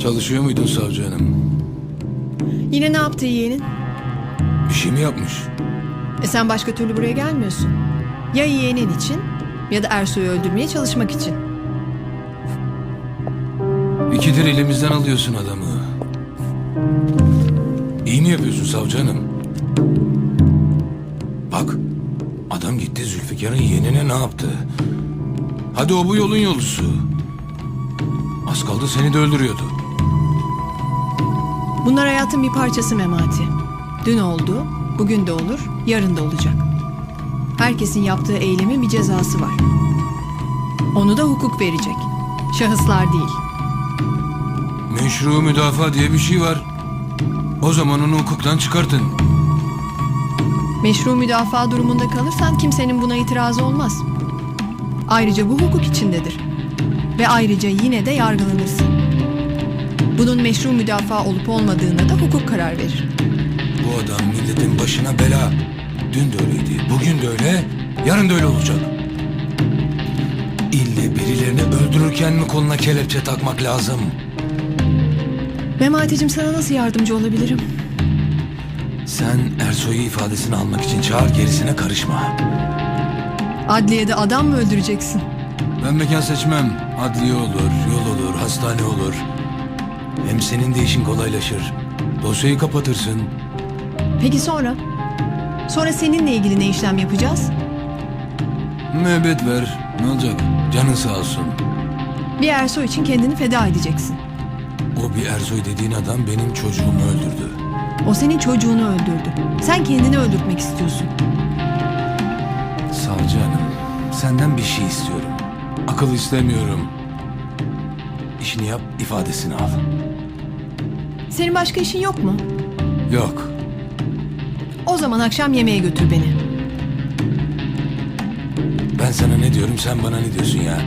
Çalışıyor muydun savcı hanım? Yine ne yaptı yeğenin? Bir şey mi yapmış? E sen başka türlü buraya gelmiyorsun. Ya yeğenin için ya da Ersoy'u öldürmeye çalışmak için. İkidir elimizden alıyorsun adamı. İyi mi yapıyorsun savcı hanım? Bak, adam gitti Zülfikar'ın yeğenine ne yaptı? Hadi o bu yolun yolusu. Az kaldı seni de öldürüyordu. Bunlar hayatın bir parçası Memati. Dün oldu, bugün de olur, yarın da olacak. Herkesin yaptığı eylemin bir cezası var. Onu da hukuk verecek. Şahıslar değil. Meşru müdafaa diye bir şey var. O zaman onu hukuktan çıkartın. Meşru müdafaa durumunda kalırsan kimsenin buna itirazı olmaz. Ayrıca bu hukuk içindedir. Ve ayrıca yine de yargılanırsın. Bunun meşru müdafaa olup olmadığına da hukuk karar verir. Bu adam milletin başına bela. Dün de öyleydi, bugün de öyle, yarın da öyle olacak. İlle birilerini öldürürken mi koluna kelepçe takmak lazım? Memati'cim sana nasıl yardımcı olabilirim? Sen Ersoy'u ifadesini almak için çağır gerisine karışma. Adliyede adam mı öldüreceksin? Ben mekan seçmem. Adliye olur, yol olur, hastane olur. Hem senin de işin kolaylaşır. Dosyayı kapatırsın. Peki sonra? Sonra seninle ilgili ne işlem yapacağız? Müebbet ver. Ne olacak? Canın sağ olsun. Bir Ersoy için kendini feda edeceksin. O bir Ersoy dediğin adam benim çocuğumu öldürdü. O senin çocuğunu öldürdü. Sen kendini öldürtmek istiyorsun. Savcı hanım, senden bir şey istiyorum. Akıl istemiyorum. İşini yap, ifadesini al. Senin başka işin yok mu? Yok. O zaman akşam yemeğe götür beni. Ben sana ne diyorum, sen bana ne diyorsun ya?